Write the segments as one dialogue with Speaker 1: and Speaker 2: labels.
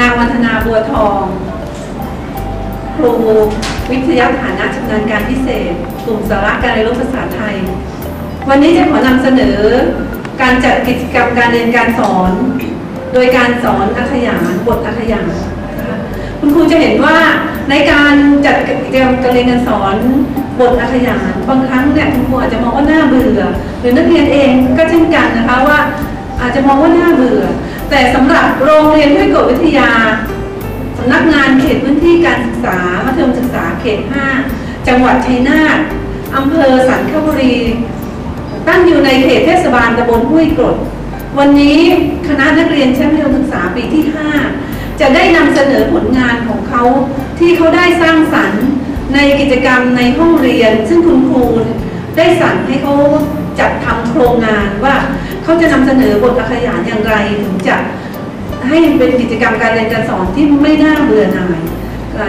Speaker 1: นางวัฒนาบัวทอง ครูวิทยาฐานะชำนาญการพิเศษ กลุ่มสาระการเรียนรู้ภาษาไทย วันนี้จะขอนำเสนอการจัดกิจกรรมการเรียนการสอน โดยการสอนอักขยานบทอักขยานนะคะคุณครูจะเห็นว่าในการจัดกิจกรรมการเรียนการสอนบทอักขยานบางครั้งเนี่ยคุณครูอาจจะมองว่าน่าเบื่อ หรือนักเรียนเองก็เช่นกันนะคะว่า อาจจะมองว่าน่าเบื่อ แต่สำหรับโรงเรียนห้วยกดวิทยาสำนักงานเขตพื้นที่การศึกษามัธยมศึกษาเขต 5 จังหวัดชัยนาทอำเภอสันคบุรี ตั้งอยู่ในเขตเทศบาลตำบลห้วยกรด วันนี้คณะนักเรียนชั้นมัธยมศึกษาปีที่ 5 จะได้นำเสนอผลงานของเขาที่เขาได้สร้างสรรค์ในกิจกรรมในห้องเรียน ซึ่งคุณครูได้สั่งให้เขาจัดทำโครงงานว่า เขาจะนำเสนอบทอักขยานอย่างไรถึงจะให้เป็นกิจกรรมการเรียนการสอนที่ไม่น่าเบื่อหน่าย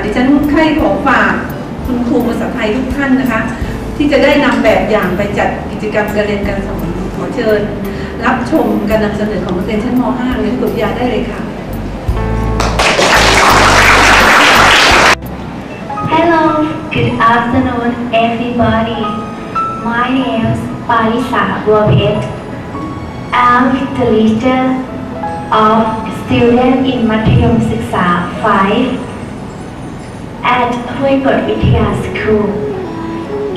Speaker 1: ดิฉันใคร่ขอฝากคุณครูภาษาไทยทุกท่านนะคะ ที่จะได้นำแบบอย่างไปจัดกิจกรรมการเรียนการสอนขอเชิญ รับชมการนำเสนอของนักเรียนชั้นม .5 เรียนกุฎยาได้เลยค่ะ
Speaker 2: Hello, good afternoon, everybody. My name is Parisa Robert. I'm the leader of student in Matayom Siksa 5 at Huigot Vidya School.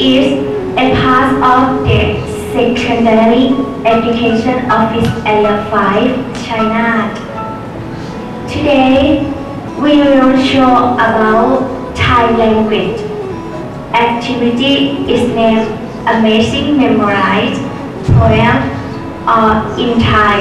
Speaker 2: It's a part of the Secondary Education Office Area 5, China. Today, we will show about Thai language. Activity is named Amazing Memorize Poem or in Thai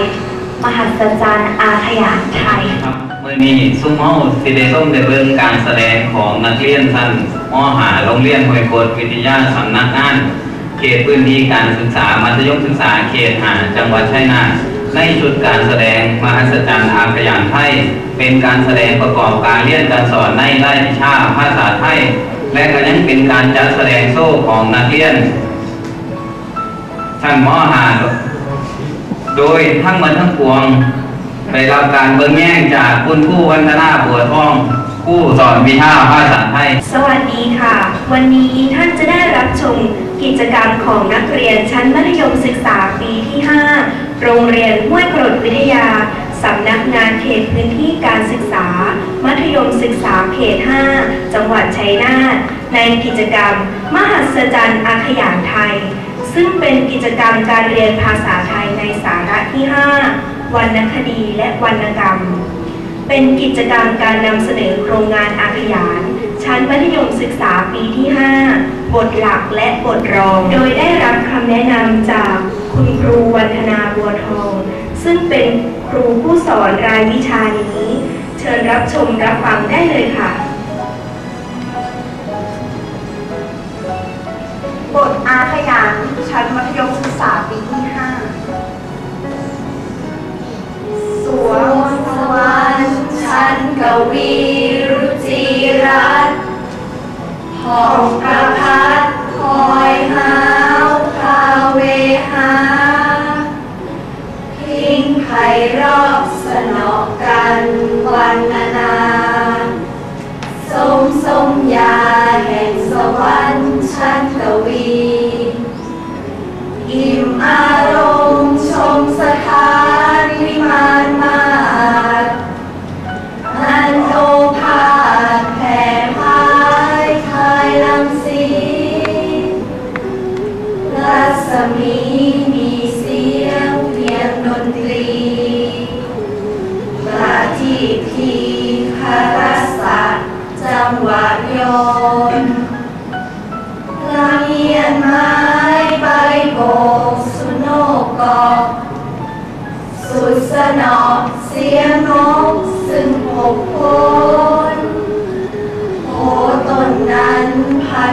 Speaker 2: มหัศจรรย์อาขยานไทย
Speaker 3: ครับมื่อนี้ซุ้มเฮาสิได้ส้มได้เบิ่งการแสดงของนักเรียนชั้นมหาโรงเรียนห้วยโคดวิทยาสำนักงาน เขตพื้นที่การศึกษามัธยมศึกษาเขตหาจังหวัดชัยนาทในชุดการแสดงมหัศจรรย์อาขยานไทย เป็นการแสดงประกอบการเรียนการสอนในไรายวิชาภาษาไทย และก็ยังเป็นการจัดแสดงโซ่ของนักเรียนชั้นมหา โดยทั้งหมดทั้งปวงได้รับการเบิ่งแย่งจากคุณครูวันธนาบัวทองผู้สอนวิชาภาษาไทย
Speaker 2: สวัสดีค่ะ วันนี้ท่านจะได้รับชมกิจกรรมของนักเรียนชั้นมัธยมศึกษาปีที่ 5 โรงเรียนห้วยกรดวิทยา สำนักงานเขตพื้นที่การศึกษา มัธยมศึกษาเขต 5 จังหวัดชัยนาท ในกิจกรรม มหัศจรรย์อาขยานไทย ซึ่งเป็นกิจกรรมการเรียนภาษาไทย ในสาระที่ 5 วรรณคดีและวรรณกรรม เป็นกิจกรรมการนำเสนอโครงงานอาขยาน ชั้นมัธยมศึกษาปีที่ 5 บทหลักและบทรอง โดยได้รับคำแนะนำจากคุณครูวันธนาบัวทอง ซึ่งเป็นครูผู้สอนรายวิชานี้ เชิญรับชมรับฟังได้เลยค่ะ
Speaker 4: บทอาขยานชั้นมัธยมศึกษาปีที่5 สวงสวรรค์ชั้นกวีรุจิรัตห้องประพัดคอยหาวคาเวหาทิ้งไพราะสนอกันวันนานาสมสมยาแห่งสวรรค์ชั้นกวีอิ่มอารมณ์ชมสถานวิมาน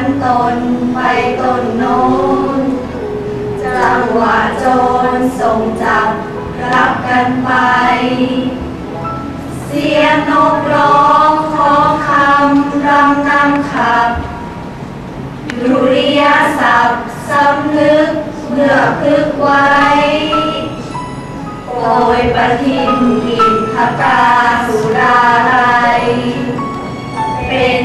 Speaker 4: นตนไปตนโน้น จังหวะโจรส่งจับรับกันไป เสียงนกร้องขอคำรำนำขับดุริยาศัพท์สำนึกเมื่อคึกไว้โอยประทินกินขกาสุราไรเป็น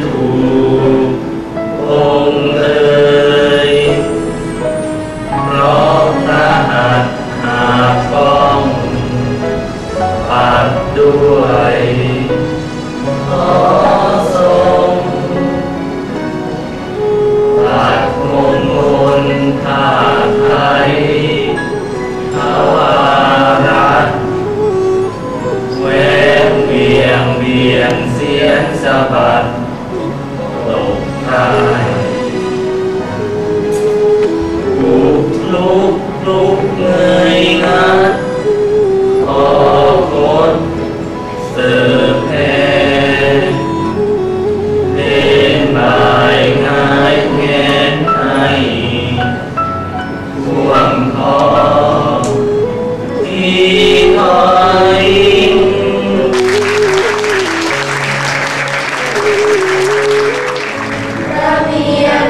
Speaker 4: Cool.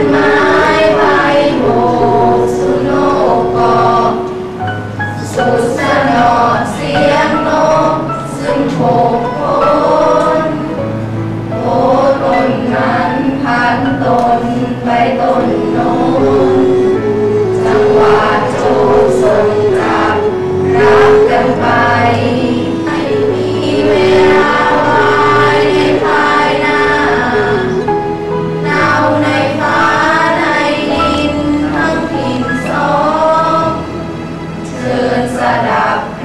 Speaker 4: Amen.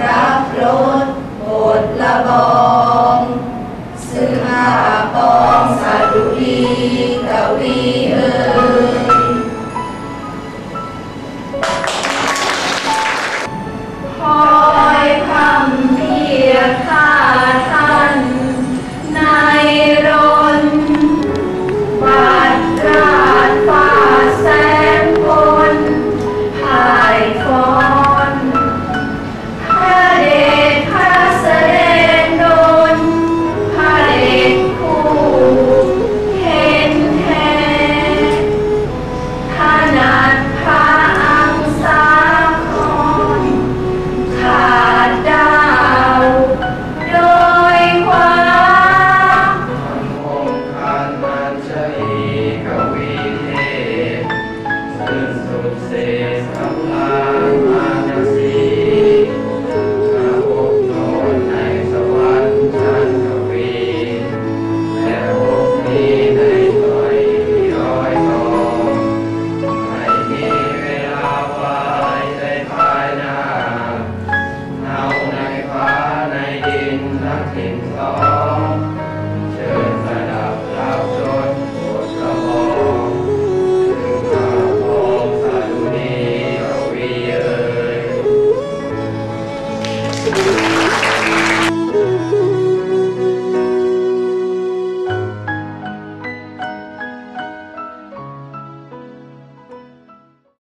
Speaker 4: รั
Speaker 5: บรถบทละบอง
Speaker 4: ซื้ออาปองสาดุดี
Speaker 3: กวีเอ